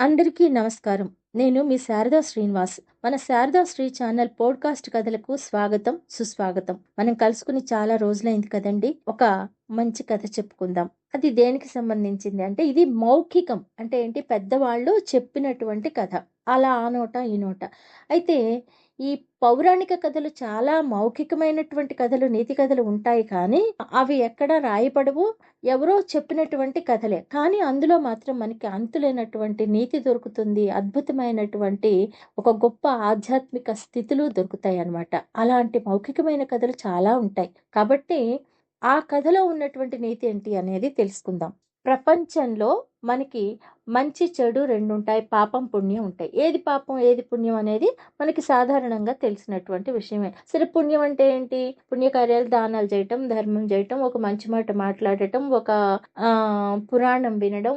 అందరికీ నమస్కారం. నేను మీ శారదా శ్రీనివాస్. మన శారదా శ్రీ ఛానల్ పోడ్కాస్ట్ కథలకు స్వాగతం సుస్వాగతం. మనం కలుసుకుని చాలా రోజులైంది కదండి. ఒక మంచి కథ చెప్పుకుందాం. అది దేనికి సంబంధించింది అంటే ఇది మౌఖికం. అంటే ఏంటి? పెద్దవాళ్ళు చెప్పినటువంటి కథ. అలా ఆ నోట ఈ నోట. అయితే ఈ పౌరాణిక కథలు చాలా మౌఖికమైనటువంటి కథలు నీతి కథలు ఉంటాయి కానీ అవి ఎక్కడ రాయపడవు ఎవరో చెప్పినటువంటి కథలే. కానీ అందులో మాత్రం మనకి అంతులేనటువంటి నీతి దొరుకుతుంది అద్భుతమైనటువంటి ఒక గొప్ప ఆధ్యాత్మిక స్థితులు దొరుకుతాయి అన్నమాట. అలాంటి మౌఖికమైన కథలు చాలా ఉంటాయి. కాబట్టి ఆ కథలో ఉన్నటువంటి నీతి ఏంటి అనేది తెలుసుకుందాం. ప్రపంచంలో మనకి మంచి చెడు రెండు ఉంటాయి పాపం పుణ్యం ఉంటాయి. ఏది పాపం ఏది పుణ్యం అనేది మనకి సాధారణంగా తెలిసినటువంటి విషయమే. సరే పుణ్యం అంటే ఏంటి? పుణ్యకార్యాలు దానాలు చేయటం ధర్మం చేయటం ఒక మంచి మాట మాట్లాడటం ఒక పురాణం వినడం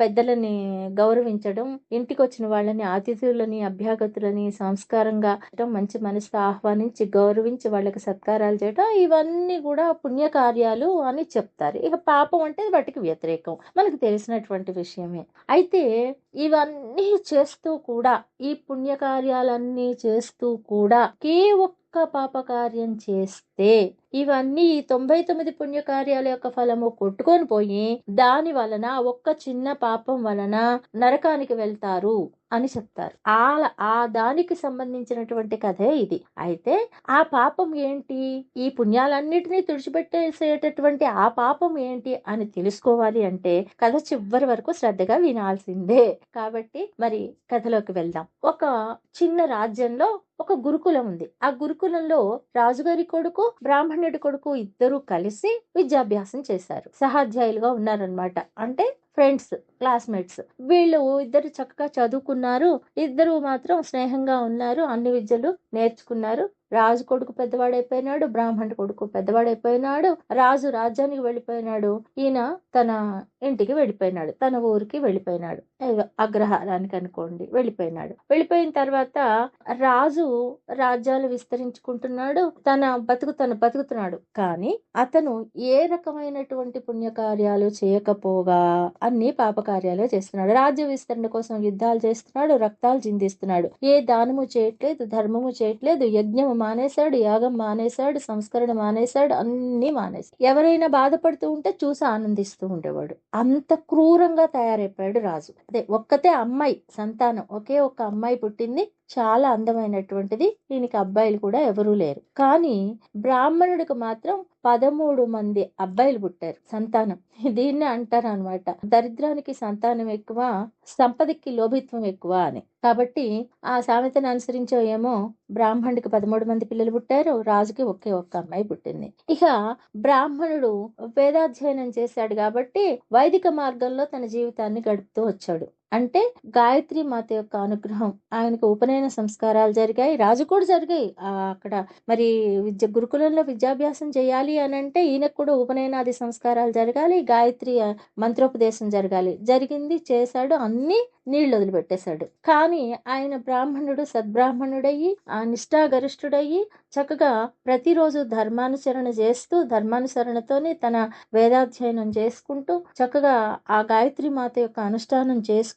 పెద్దలని గౌరవించడం ఇంటికి వచ్చిన వాళ్ళని అతిథులని అభ్యాగతులని సంస్కారంగా మంచి మనసుతో ఆహ్వానించి గౌరవించి వాళ్ళకి సత్కారాలు చేయటం ఇవన్నీ కూడా పుణ్యకార్యాలు అని చెప్తారు. ఇక పాపం అంటే వాటికి వ్యతిరేకం. మనకు తెలిసినటువంటి విషయమే. అయితే ఇవన్నీ చేస్తూ కూడా ఈ పుణ్యకార్యాలన్నీ చేస్తూ కూడా కే ఒక్క పాపకార్యం చేస్తే ఇవన్నీ ఈ తొంభై తొమ్మిది పుణ్యకార్యాల యొక్క ఫలము కొట్టుకొని పోయి దాని వలన ఒక్క చిన్న పాపం వలన నరకానికి వెళ్తారు అని చెప్తారు. ఆ ఆ దానికి సంబంధించినటువంటి కథే ఇది. అయితే ఆ పాపం ఏంటి? ఈ పుణ్యాలన్నిటినీ తుడిచిపెట్టేసేటటువంటి ఆ పాపం ఏంటి అని తెలుసుకోవాలి అంటే కథ చివరి వరకు శ్రద్ధగా వినాల్సిందే. కాబట్టి మరి కథలోకి వెళ్దాం. ఒక చిన్న రాజ్యంలో ఒక గురుకులం ఉంది. ఆ గురుకులంలో రాజుగారి కొడుకు బ్రాహ్మణ బ్రాహ్మణుడి కొడుకు ఇద్దరు కలిసి విద్యాభ్యాసం చేశారు. సహాధ్యాయులుగా ఉన్నారనమాట అంటే ఫ్రెండ్స్ క్లాస్మేట్స్. వీళ్ళు ఇద్దరు చక్కగా చదువుకున్నారు. ఇద్దరు మాత్రం స్నేహంగా ఉన్నారు. అన్ని విద్యలు నేర్చుకున్నారు. రాజు కొడుకు పెద్దవాడైపోయినాడు బ్రాహ్మణుడు కొడుకు పెద్దవాడైపోయినాడు రాజు రాజ్యానికి వెళ్ళిపోయినాడు. ఈయన తన ఇంటికి వెళ్ళిపోయినాడు తన ఊరికి వెళ్ళిపోయినాడు. అగ్రహారానికి అనుకోండి వెళ్ళిపోయినాడు. వెళ్ళిపోయిన తర్వాత రాజు రాజ్యాలు విస్తరించుకుంటున్నాడు తన బతుకు తను బతుకుతున్నాడు. కానీ అతను ఏ రకమైనటువంటి పుణ్యకార్యాలు చేయకపోగా అన్ని పాపకార్యాలే చేస్తున్నాడు. రాజ్య విస్తరణ కోసం యుద్ధాలు చేస్తున్నాడు రక్తాలు చిందిస్తున్నాడు. ఏ దానము చేయట్లేదు ధర్మము చేయట్లేదు యజ్ఞము మానేశాడు యాగం మానేశాడు సంస్కరణ మానేశాడు అన్ని మానేశాడు. ఎవరైనా బాధపడుతూ ఉంటే చూసి ఆనందిస్తూ ఉండేవాడు. అంత క్రూరంగా తయారైపోయాడు రాజు. అదే ఒక్కతే అమ్మాయి సంతానం. ఒకే ఒక్క అమ్మాయి పుట్టింది. చాలా అందమైనటువంటిది. దీనికి అబ్బాయిలు కూడా ఎవరూ లేరు. కానీ బ్రాహ్మణుడికి మాత్రం పదమూడు మంది అబ్బాయిలు పుట్టారు. సంతానం. దీన్నే అంటారు అనమాట దరిద్రానికి సంతానం ఎక్కువ సంపదకి లోభిత్వం ఎక్కువ అని. కాబట్టి ఆ సామెతను అనుసరించో ఏమో బ్రాహ్మణుడికి పదమూడు మంది పిల్లలు పుట్టారు. రాజుకి ఒకే ఒక్క అమ్మాయి పుట్టింది. ఇక బ్రాహ్మణుడు వేదాధ్యయనం చేశాడు కాబట్టి వైదిక మార్గంలో తన జీవితాన్ని గడుపుతూ వచ్చాడు. అంటే గాయత్రి మాత యొక్క అనుగ్రహం ఆయనకు ఉపనయన సంస్కారాలు జరిగాయి రాజు కూడా జరిగాయి. అక్కడ మరి విద్య గురుకులంలో విద్యాభ్యాసం చేయాలి అని అంటే ఈయనకు కూడా ఉపనయనాది సంస్కారాలు జరగాలి గాయత్రి మంత్రోపదేశం జరగాలి. జరిగింది చేశాడు అన్ని నీళ్ళు వదిలిపెట్టేశాడు. కానీ ఆయన బ్రాహ్మణుడు సద్బ్రాహ్మణుడయ్యి ఆ నిష్ఠాగరిష్ఠుడయ్యి చక్కగా ప్రతిరోజు ధర్మానుసరణ చేస్తూ ధర్మానుసరణతోనే తన వేదాధ్యయనం చేసుకుంటూ చక్కగా ఆ గాయత్రి మాత యొక్క అనుష్ఠానం చేసుకుంటూ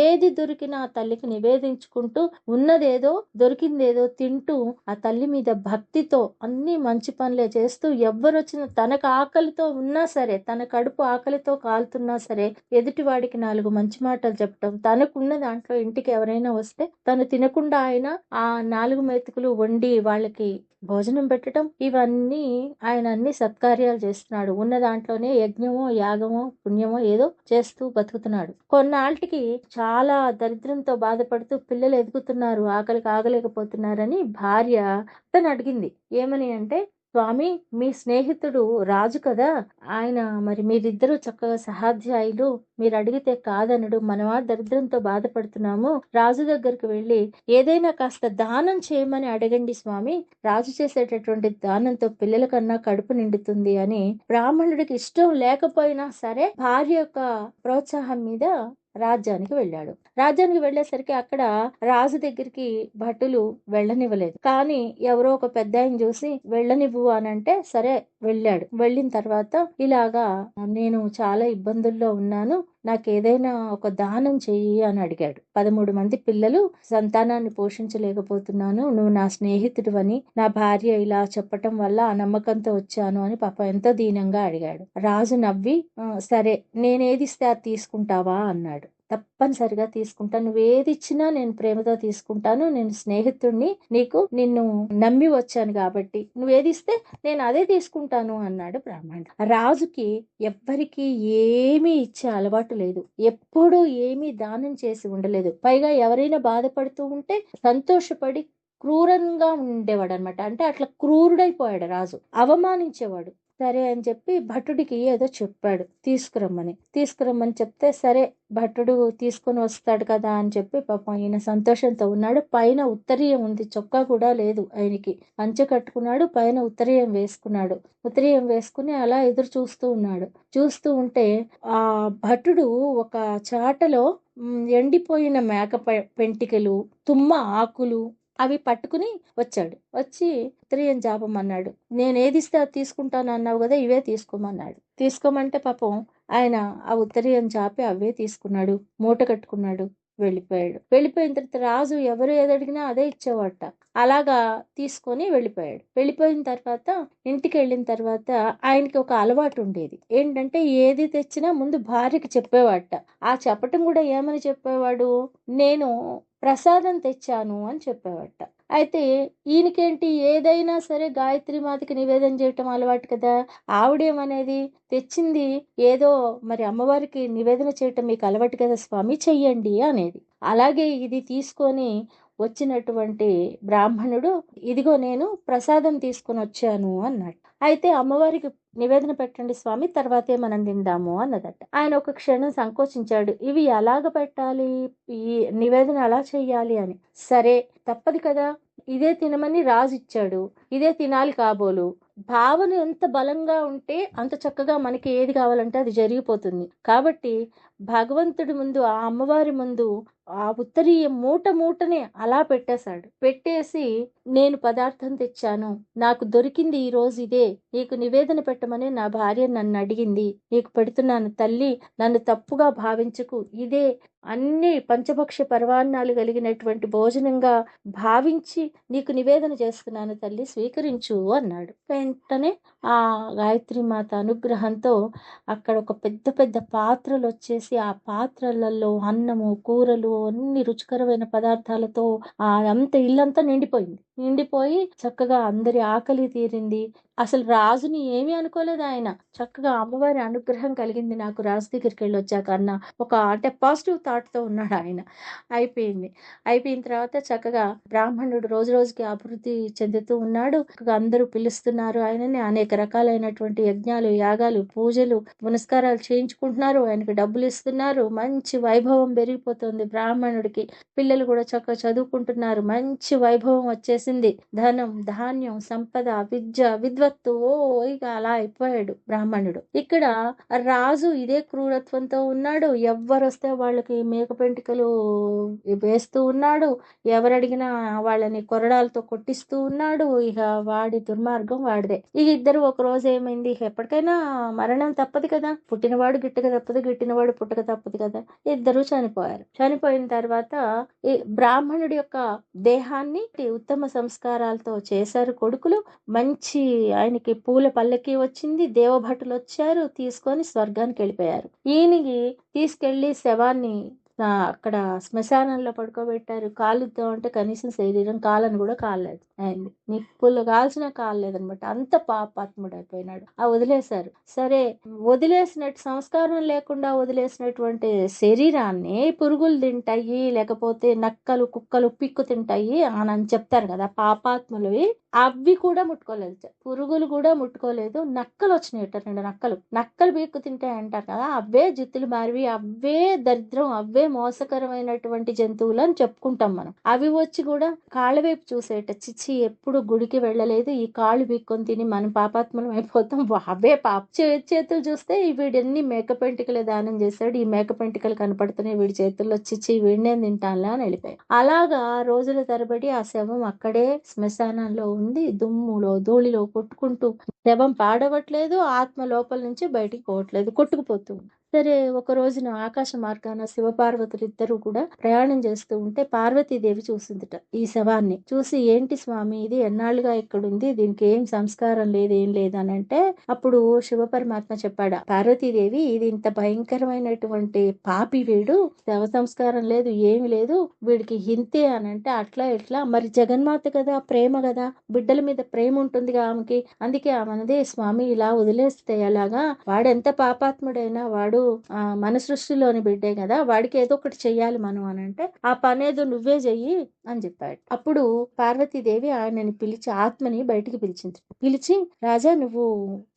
ఏది దొరికినా ఆ తల్లికి నివేదించుకుంటూ ఉన్నదేదో దొరికిందేదో తింటూ ఆ తల్లి మీద భక్తితో అన్ని మంచి పనులే చేస్తూ ఎవ్వరొచ్చిన తనకు ఆకలితో ఉన్నా సరే తన కడుపు ఆకలితో కాలుతున్నా సరే ఎదుటివాడికి నాలుగు మంచి మాటలు చెప్పటం తనకున్న దాంట్లో ఇంటికి ఎవరైనా వస్తే తను తినకుండా ఆయన ఆ నాలుగు మెతుకులు వండి వాళ్ళకి భోజనం పెట్టడం ఇవన్నీ ఆయన అన్ని సత్కార్యాలు చేస్తున్నాడు. ఉన్న దాంట్లోనే యజ్ఞమో యాగమో పుణ్యమో ఏదో చేస్తూ బతుకుతున్నాడు. కొన్నాళ్ళకి చాలా దరిద్రంతో బాధపడుతూ పిల్లలు ఎదుగుతున్నారు ఆకలికి ఆగలేకపోతున్నారని భార్య తను అడిగింది. ఏమని అంటే స్వామి మీ స్నేహితుడు రాజు కదా? ఆయన మరి మీరిద్దరూ చక్కగా సహాధ్యాయులు. మీరు అడిగితే కాదనడు. మనమా దరిద్రంతో బాధపడుతున్నాము. రాజు దగ్గరికి వెళ్ళి ఏదైనా కాస్త దానం చేయమని అడగండి స్వామి. రాజు చేసేటటువంటి దానంతో పిల్లల కన్నా కడుపు నిండుతుంది అని బ్రాహ్మణుడికి ఇష్టం లేకపోయినా సరే భార్య యొక్క ప్రోత్సాహం మీద రాజ్యానికి వెళ్ళాడు. రాజ్యానికి వెళ్ళేసరికి అక్కడ రాజు దగ్గరికి భటులు వెళ్ళనివ్వలేదు. కానీ ఎవరో ఒక పెద్ద ఆయన చూసి వెళ్ళనివ్వు అని అంటే సరే వెళ్ళాడు. వెళ్ళిన తర్వాత ఇలాగా నేను చాలా ఇబ్బందుల్లో ఉన్నాను. నాకు ఏదైనా ఒక దానం చెయ్యి అని అడిగాడు. పదమూడు మంది పిల్లలు సంతానాన్ని పోషించలేకపోతున్నాను నువ్వు నా స్నేహితుడివని నా భార్య ఇలా చెప్పటం వల్ల ఆ నమ్మకంతో వచ్చాను అని పాప ఎంతో దీనంగా అడిగాడు. రాజు నవ్వి సరే నేనేది ఇస్తే అది తీసుకుంటావా? అన్నాడు. తప్పనిసరిగా తీసుకుంటాను నువ్వేది ఇచ్చినా నేను ప్రేమతో తీసుకుంటాను. నేను స్నేహితుడిని నీకు నిన్ను నమ్మి వచ్చాను కాబట్టి. నువ్వేది ఇస్తే నేను అదే తీసుకుంటాను అన్నాడు బ్రాహ్మణుడు రాజుకి ఎవ్వరికి ఏమీ ఇచ్చే అలవాటు లేదు. ఎప్పుడూ ఏమీ దానం చేసి ఉండలేదు. పైగా ఎవరైనా బాధపడుతూ ఉంటే సంతోషపడి క్రూరంగా ఉండేవాడు అనమాట అంటే అట్లా క్రూరుడైపోయాడు రాజు. అవమానించేవాడు. సరే అని చెప్పి భటుడికి ఏదో చెప్పాడు తీసుకురమ్మని. తీసుకురమ్మని చెప్తే సరే భటుడు తీసుకొని వస్తాడు కదా అని చెప్పి పాపం ఈయన సంతోషంతో ఉన్నాడు. పైన ఉత్తరీయం ఉంది చొక్కా కూడా లేదు ఆయనకి. పంచె కట్టుకున్నాడు పైన ఉత్తరీయం వేసుకున్నాడు. ఉత్తరీయం వేసుకుని అలా ఎదురు చూస్తూ ఉన్నాడు. చూస్తూ ఉంటే ఆ భటుడు ఒక చాటలో ఎండిపోయిన మేక పెంటికలు తుమ్మ ఆకులు అవి పట్టుకుని వచ్చాడు. వచ్చి ఉత్తరీయం జాపమన్నాడు నేను ఏది ఇస్తే అది తీసుకుంటాను అన్నావు కదా ఇవే తీసుకోమన్నాడు. తీసుకోమంటే పాపం ఆయన ఆ ఉత్తరీయం చాపి అవే తీసుకున్నాడు. మూట కట్టుకున్నాడు. వెళ్ళిపోయాడు. వెళ్ళిపోయిన తర్వాత రాజు ఎవరు ఏది అడిగినా అదే ఇచ్చేవాట. అలాగా తీసుకొని వెళ్ళిపోయాడు. వెళ్ళిపోయిన తర్వాత ఇంటికి వెళ్ళిన తర్వాత ఆయనకి ఒక అలవాటు ఉండేది. ఏంటంటే ఏది తెచ్చినా ముందు భార్యకి చెప్పేవాట. ఆ చెప్పటం కూడా ఏమని చెప్పేవాడు? నేను ప్రసాదం తెచ్చాను అని చెప్పేవట. అయితే ఈయనకేంటి? ఏదైనా సరే గాయత్రి మాతకి నివేదన చేయటం అలవాటు కదా. ఆవిడేమనేది? తెచ్చింది ఏదో మరి అమ్మవారికి నివేదన చేయటం మీకు అలవాటు కదా స్వామి? చెయ్యండి అనేది. అలాగే ఇది తీసుకొని వచ్చినటువంటి బ్రాహ్మణుడు ఇదిగో నేను ప్రసాదం తీసుకొని వచ్చాను అన్నాడు. అయితే అమ్మవారికి నివేదన పెట్టండి స్వామి తర్వాతే మనం తిందాము అన్నదట. ఆయన ఒక క్షణం సంకోచించాడు ఇవి ఎలాగ పెట్టాలి? ఈ నివేదన ఎలా చెయ్యాలి? అని. సరే తప్పదు కదా ఇదే తినమని రాజు ఇచ్చాడు ఇదే తినాలి కాబోలు. భావన ఎంత బలంగా ఉంటే అంత చక్కగా మనకి ఏది కావాలంటే అది జరిగిపోతుంది. కాబట్టి భగవంతుడి ముందు ఆ అమ్మవారి ముందు ఆ ఉత్తరీయ మూట మూటనే అలా పెట్టేశాడు. పెట్టేసి నేను పదార్థం తెచ్చాను. నాకు దొరికింది ఈ రోజు ఇదే. నీకు నివేదన పెట్టమని నా భార్య నన్ను అడిగింది. నీకు పెడుతున్నాను తల్లి. నన్ను తప్పుగా భావించకు. ఇదే. అన్ని పంచభక్ష పర్వాణాలు కలిగినటువంటి భోజనంగా భావించి నీకు నివేదన చేస్తున్నాను తల్లి స్వీకరించు అన్నాడు. వెంటనే ఆ గాయత్రి మాత అనుగ్రహంతో అక్కడ ఒక పెద్ద పెద్ద పాత్రలు వచ్చేసి ఆ పాత్రలలో అన్నము కూరలు అన్ని రుచికరమైన పదార్థాలతో ఆ అంత ఇల్లంతా నిండిపోయింది. నిండిపోయి చక్కగా అందరి ఆకలి తీరింది. అసలు రాజుని ఏమీ అనుకోలేదు ఆయన. చక్కగా అమ్మవారి అనుగ్రహం కలిగింది నాకు రాజు దగ్గరికి వెళ్ళి వచ్చాక అన్న ఒక అంటే పాజిటివ్ థాట్తో ఉన్నాడు ఆయన. అయిపోయింది. అయిపోయిన తర్వాత చక్కగా బ్రాహ్మణుడు రోజు రోజుకి అభివృద్ధి చెందుతూ ఉన్నాడు. అందరూ పిలుస్తున్నారు ఆయనని. అనేక రకాలైనటువంటి యజ్ఞాలు యాగాలు పూజలు పునస్కారాలు చేయించుకుంటున్నారు. ఆయనకి డబ్బులు ఇస్తున్నారు. మంచి వైభవం పెరిగిపోతుంది బ్రాహ్మణుడికి. పిల్లలు కూడా చక్కగా చదువుకుంటున్నారు. మంచి వైభవం వచ్చేసి వచ్చేసింది ధనం ధాన్యం సంపద విద్య విద్వత్తు ఓ ఇక అలా అయిపోయాడు బ్రాహ్మణుడు. ఇక్కడ రాజు ఇదే క్రూరత్వంతో ఉన్నాడు. ఎవ్వరు వస్తే వాళ్ళకి మేక పెంటికలు వేస్తూ ఉన్నాడు. ఎవరు అడిగినా వాళ్ళని కొరడాలతో కొట్టిస్తూ ఉన్నాడు. ఇక వాడి దుర్మార్గం వాడిదే. ఇక ఇద్దరు ఒక రోజు ఏమైంది? ఎప్పటికైనా మరణం తప్పదు కదా. పుట్టినవాడు గిట్టక తప్పదు గిట్టినవాడు పుట్టక తప్పదు కదా. ఇద్దరు చనిపోయారు. చనిపోయిన తర్వాత ఈ బ్రాహ్మణుడి యొక్క దేహాన్ని ఉత్తమ సంస్కారాలతో చేశారు కొడుకులు. మంచి ఆయనకి పూల పల్లకి వచ్చింది. దేవభటులు వచ్చారు తీసుకొని స్వర్గానికి వెళ్ళిపోయారు ఈయనకి తీసుకెళ్ళి శవాన్ని అక్కడ శ్మశానంలో పడుకోబెట్టారు. కాలుద్దాం అంటే కనీసం శరీరం కాలని కూడా కాలేదు అయింది. నిప్పులు కాల్చిన కాలేదనమాట అంత పాపాత్ముడు అయిపోయినాడు ఆ వదిలేశారు. సరే వదిలేసినట్టు సంస్కారం లేకుండా వదిలేసినటువంటి శరీరాన్ని పురుగులు తింటాయి లేకపోతే నక్కలు కుక్కలు పిక్కు తింటాయి అని అని చెప్తారు కదా పాపాత్ములవి అవి కూడా ముట్టుకోలేదు. పురుగులు కూడా ముట్టుకోలేదు. నక్కలు వచ్చినాయి రెండు నక్కలు. నక్కలు పీక్కు తింటాయి అంటారు కదా అవే జిత్తులు మారివి అవే దరిద్రం అవే మోసకరమైనటువంటి జంతువులు అని చెప్పుకుంటాం మనం. అవి వచ్చి కూడా కాళ్ళ వైపు చూసేట చిచ్చి ఎప్పుడు గుడికి వెళ్ళలేదు ఈ కాళ్ళు బీక్కొని తిని మనం పాపాత్మలం అయిపోతాం. అవే పాప. చే- చేతులు చూస్తే వీడన్ని మేకపింటికలు దానం చేశాడు ఈ మేక పెంటికలు కనపడుతున్నాయి వీడి చేతుల్లో చిచ్చి వీడినే తింటానులే అని వెళ్ళిపోయాయి అలాగా రోజుల తరబడి ఆ శవం అక్కడే శ్మశానంలో ఉంది దుమ్ములో ధూళిలో కొట్టుకుంటూ శవం పాడవట్లేదు ఆత్మ లోపల నుంచి బయటికి పోవట్లేదు కొట్టుకుపోతుంది సరే ఒక రోజున ఆకాశ మార్గాన శివపార్వతులు ఇద్దరు కూడా ప్రయాణం చేస్తూ ఉంటే పార్వతీదేవి చూసిందిట ఈ శవాన్ని. చూసి ఏంటి స్వామి ఇది ఎన్నాళ్ళుగా ఇక్కడుంది? దీనికి ఏం సంస్కారం లేదు ఏం లేదు అంటే అప్పుడు శివ పరమాత్మ చెప్పాడా పార్వతీదేవి ఇది ఇంత భయంకరమైనటువంటి పాపి వీడు. శవ సంస్కారం లేదు ఏమి లేదు. వీడికి హింతే అని అంటే అట్లా ఇట్లా. మరి జగన్మాత కదా ప్రేమ కదా. బిడ్డల మీద ప్రేమ ఉంటుందిగా ఆమెకి. అందుకే ఆమెనదే స్వామి ఇలా వదిలేస్తే ఎలాగా? వాడెంత పాపాత్ముడైనా వాడు వాడు మన సృష్టిలోని బిడ్డే కదా వాడికి ఏదో ఒకటి చెయ్యాలి మనం అని అంటే ఆ పని ఏదో నువ్వే చెయ్యి అని చెప్పాడు. అప్పుడు పార్వతీదేవి ఆయనని పిలిచి ఆత్మని బయటికి పిలిచింది. పిలిచి రాజా నువ్వు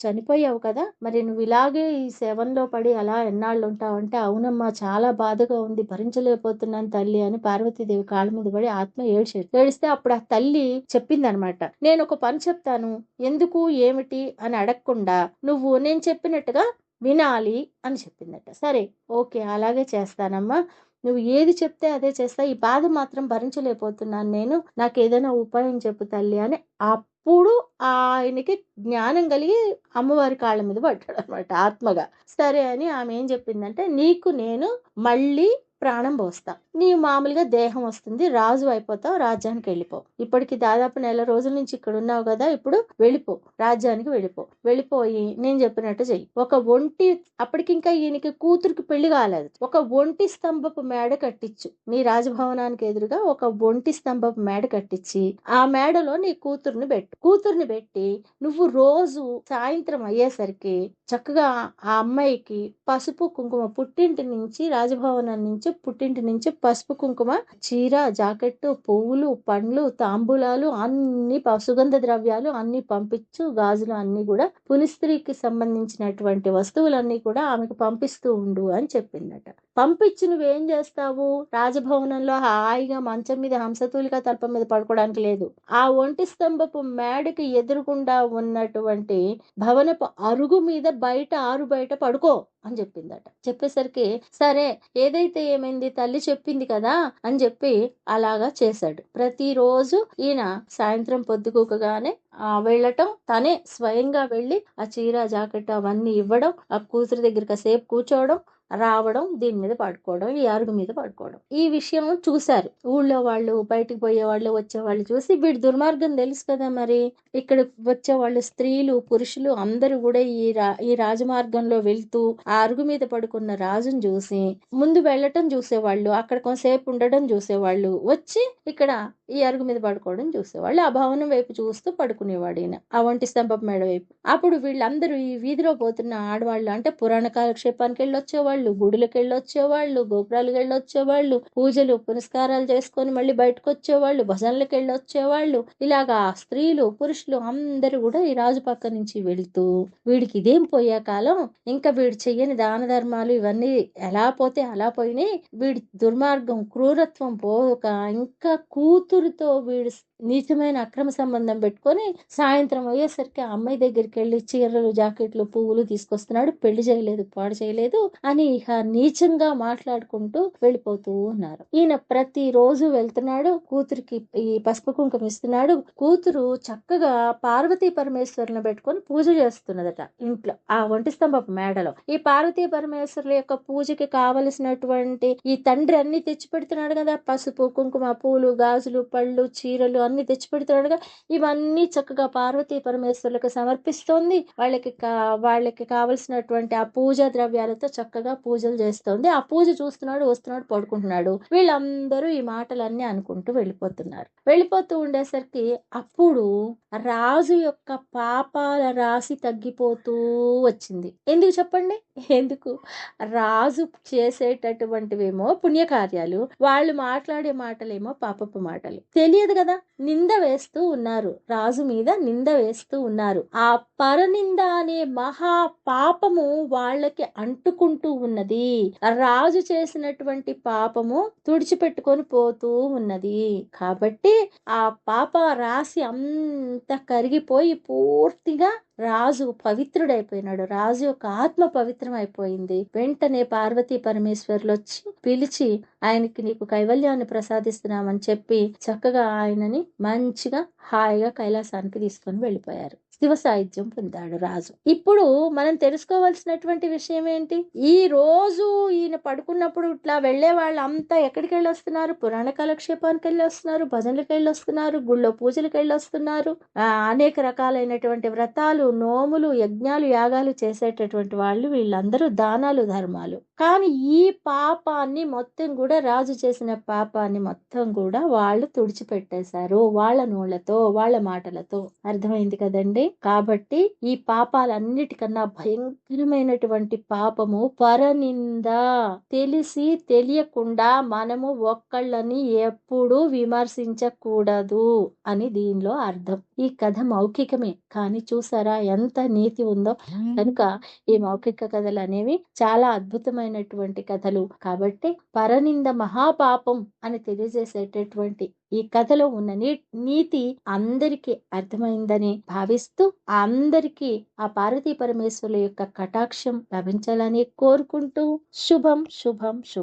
చనిపోయావు కదా మరి నువ్వు ఇలాగే ఈ సేవన్లో పడి అలా ఎన్నాళ్ళు ఉంటావు అంటే అవునమ్మా చాలా బాధగా ఉంది భరించలేకపోతున్నాను తల్లి అని పార్వతీదేవి కాళ్ళ మీద పడి ఆత్మ ఏడ్చాడు ఏడిస్తే అప్పుడు ఆ తల్లి చెప్పిందనమాట నేను ఒక పని చెప్తాను ఎందుకు ఏమిటి అని అడగకుండా నువ్వు నేను చెప్పినట్టుగా వినాలి అని చెప్పిందట. సరే ఓకే అలాగే చేస్తానమ్మా. నువ్వు ఏది చెప్తే అదే చేస్తా ఈ బాధ మాత్రం భరించలేకపోతున్నాను నేను. నాకు ఏదైనా ఉపాయం చెప్పు తల్లి అని అప్పుడు ఆయనకి జ్ఞానం కలిగి అమ్మవారి కాళ్ళ మీద పడ్డాడు అనమాట ఆత్మగా. సరే అని ఆమె ఏం చెప్పిందంటే నీకు నేను మళ్ళీ ప్రాణం పోస్తా. నీ మామూలుగా దేహం వస్తుంది రాజు అయిపోతావు రాజ్యానికి వెళ్ళిపో. ఇప్పటికి దాదాపు నెల రోజుల నుంచి ఇక్కడ ఉన్నావు కదా ఇప్పుడు వెళ్ళిపో రాజ్యానికి వెళ్ళిపో. వెళ్ళిపోయి నేను చెప్పినట్టు చెయ్యి. ఒక ఒంటి అప్పటికి ఇంకా ఈయనకి కూతురికి పెళ్ళి కాలేదు. ఒక ఒంటి స్తంభపు మేడ కట్టించు నీ రాజభవనానికి ఎదురుగా ఒక ఒంటి స్తంభపు మేడ కట్టించి ఆ మేడలో నీ కూతుర్ని పెట్టు. కూతుర్ని పెట్టి నువ్వు రోజు సాయంత్రం అయ్యేసరికి చక్కగా ఆ అమ్మాయికి పసుపు కుంకుమ పుట్టింటి నుంచి రాజభవనం నుంచి పుట్టింటి నుంచి పసుపు కుంకుమ చీర జాకెట్ పువ్వులు పండ్లు తాంబూలాలు అన్ని సుగంధ ద్రవ్యాలు అన్ని పంపించు గాజులు అన్ని కూడా పులిస్త్రీకి సంబంధించినటువంటి వస్తువులన్నీ కూడా ఆమెకు పంపిస్తూ ఉండు అని చెప్పిందట. పంపించి నువ్వేం చేస్తావు? రాజభవనంలో హాయిగా మంచం మీద హంసతూలిక తలప మీద పడుకోవడానికి లేదు. ఆ ఒంటి స్తంభపు మేడకి ఎదురుగుండా ఉన్నటువంటి భవనపు అరుగు మీద బయట ఆరు బయట పడుకో అని చెప్పిందట. చెప్పేసరికి సరే ఏదైతే ఏమైంది తల్లి చెప్పింది కదా అని చెప్పి అలాగా చేశాడు. ప్రతిరోజు ఈయన సాయంత్రం పొద్దుకూకగానే ఆ వెళ్ళటం తనే స్వయంగా వెళ్ళి ఆ చీర జాకెట్ అవన్నీ ఇవ్వడం ఆ కూతురు దగ్గర కాసేపు కూర్చోవడం రావడం దీని మీద పడుకోవడం ఈ అరుగు మీద పడుకోవడం. ఈ విషయం చూశారు. ఊళ్ళో వాళ్ళు బయటికి పోయే వాళ్ళు వచ్చే వాళ్ళు చూసి వీడి దుర్మార్గం తెలుసు కదా మరి. ఇక్కడ వచ్చే వాళ్ళు స్త్రీలు పురుషులు అందరూ కూడా ఈ రా ఈ రాజమార్గంలో వెళ్తూ ఆ అరుగు మీద పడుకున్న రాజును చూసి ముందు వెళ్ళటం చూసేవాళ్ళు అక్కడ కొంతసేపు ఉండడం చూసేవాళ్ళు వచ్చి ఇక్కడ ఈ అరుగు మీద పడుకోవడం చూసేవాళ్ళు ఆ భవనం వైపు చూస్తూ పడుకునేవాడు ఈయన ఆ ఒంటి స్తంభం మేడ వైపు. అప్పుడు వీళ్ళందరూ ఈ వీధిలో పోతున్న ఆడవాళ్ళు అంటే పురాణ కాలక్షేపానికి వెళ్ళి వచ్చేవాళ్ళు గుడులకు వెళ్ళి వచ్చేవాళ్ళు గోపురాలకు వచ్చేవాళ్ళు పూజలు పునస్కారాలు చేసుకొని మళ్ళీ బయటకు వచ్చేవాళ్ళు భజనలకు వెళ్ళి వచ్చేవాళ్ళు ఇలాగా స్త్రీలు పురుషులు అందరూ కూడా ఈ రాజు పక్క నుంచి వెళ్తూ వీడికి ఇదేం పోయే కాలం? ఇంకా వీడు చెయ్యని దాన ధర్మాలు ఇవన్నీ ఎలా పోతే అలా పోయినాయి? వీడి దుర్మార్గం క్రూరత్వం పోక ఇంకా కూతురుతో వీడు నీచమైన అక్రమ సంబంధం పెట్టుకొని సాయంత్రం అయ్యేసరికి ఆ అమ్మాయి దగ్గరికి వెళ్ళి చీరలు జాకెట్లు పువ్వులు తీసుకొస్తున్నాడు. పెళ్ళి చేయలేదు పాడు చేయలేదు అని ఇక నీచంగా మాట్లాడుకుంటూ వెళ్ళిపోతూ ఉన్నారు. ఈయన ప్రతి రోజు వెళ్తున్నాడు కూతురికి ఈ పసుపు కుంకుమ ఇస్తున్నాడు. కూతురు చక్కగా పార్వతీ పరమేశ్వరుని పెట్టుకొని పూజ చేస్తున్నదట ఇంట్లో ఆ ఒంటి స్తంభపు మేడలో. ఈ పార్వతీ పరమేశ్వరుల యొక్క పూజకి కావలసినటువంటి ఈ తండ్రి అన్ని తెచ్చి పెడుతున్నాడు కదా. పసుపు కుంకుమ పూలు గాజులు పళ్ళు చీరలు అన్ని తెచ్చి ఇవన్నీ చక్కగా పార్వతీ పరమేశ్వరులకు సమర్పిస్తోంది. వాళ్ళకి కా వాళ్ళకి కావలసినటువంటి ఆ పూజా ద్రవ్యాలతో చక్కగా పూజలు చేస్తోంది. ఆ పూజ చూస్తున్నాడు వస్తున్నాడు పడుకుంటున్నాడు. వీళ్ళందరూ ఈ మాటలన్నీ అనుకుంటూ వెళ్ళిపోతున్నారు. వెళ్ళిపోతూ ఉండేసరికి అప్పుడు రాజు యొక్క పాపాల రాశి తగ్గిపోతూ వచ్చింది. ఎందుకు చెప్పండి? ఎందుకు? రాజు చేసేటటువంటివేమో పుణ్యకార్యాలు వాళ్ళు మాట్లాడే మాటలేమో పాపపు మాటలు. తెలియదు కదా? నింద వేస్తూ ఉన్నారు. రాజు మీద నింద వేస్తూ ఉన్నారు. ఆ పరనింద అనే మహా పాపము వాళ్ళకి అంటుకుంటూ ఉన్నది. రాజు చేసినటువంటి పాపము తుడిచిపెట్టుకొని పోతూ ఉన్నది. కాబట్టి ఆ పాప రాశి అంత కరిగిపోయి పూర్తిగా రాజు పవిత్రుడైపోయినాడు. రాజు యొక్క ఆత్మ పవిత్రం అయిపోయింది వెంటనే పార్వతీ పరమేశ్వర్లు వచ్చి పిలిచి ఆయనకి నీకు కైవల్యాన్ని ప్రసాదిస్తున్నామని చెప్పి చక్కగా ఆయనని మంచిగా హాయిగా కైలాసానికి తీసుకొని వెళ్ళిపోయారు. శివ సాహిత్యం పొందాడు రాజు. ఇప్పుడు మనం తెలుసుకోవాల్సినటువంటి విషయం ఏంటి? ఈ రోజు ఈయన పడుకున్నప్పుడు ఇట్లా వెళ్ళే వాళ్ళంతా ఎక్కడికి వెళ్ళి వస్తున్నారు పురాణ కాలక్షేపానికి వెళ్ళి వస్తున్నారు భజనలకు వెళ్ళి వస్తున్నారు గుళ్ళో పూజలకు వెళ్ళి వస్తున్నారు అనేక రకాలైనటువంటి వ్రతాలు నోములు యజ్ఞాలు యాగాలు చేసేటటువంటి వాళ్ళు వీళ్ళందరూ దానాలు ధర్మాలు. కానీ ఈ పాపాన్ని మొత్తం కూడా రాజు చేసిన పాపాన్ని మొత్తం కూడా వాళ్ళు తుడిచిపెట్టేశారు. వాళ్ళ నోళ్ళతో వాళ్ళ మాటలతో. అర్థమైంది కదండి? కాబట్టి ఈ పాపాలన్నిటికన్నా భయంకరమైనటువంటి పాపము పరనింద తెలిసి తెలియకుండా మనము ఒక్కళ్ళని ఎప్పుడూ విమర్శించకూడదు అని దీనిలో అర్థం. ఈ కథ మౌఖికమే. కానీ చూసారా ఎంత నీతి ఉందో. కనుక ఈ మౌఖిక కథలు అనేవి చాలా అద్భుతమైనటువంటి కథలు. కాబట్టి పరనింద మహాపాపం అని తెలియజేసేటటువంటి ఈ కథలో ఉన్న నీ నీతి అందరికీ అర్థమైందని భావిస్తూ అందరికీ ఆ పార్వతీ పరమేశ్వరుల యొక్క కటాక్షం లభించాలని కోరుకుంటూ శుభం శుభం శుభం.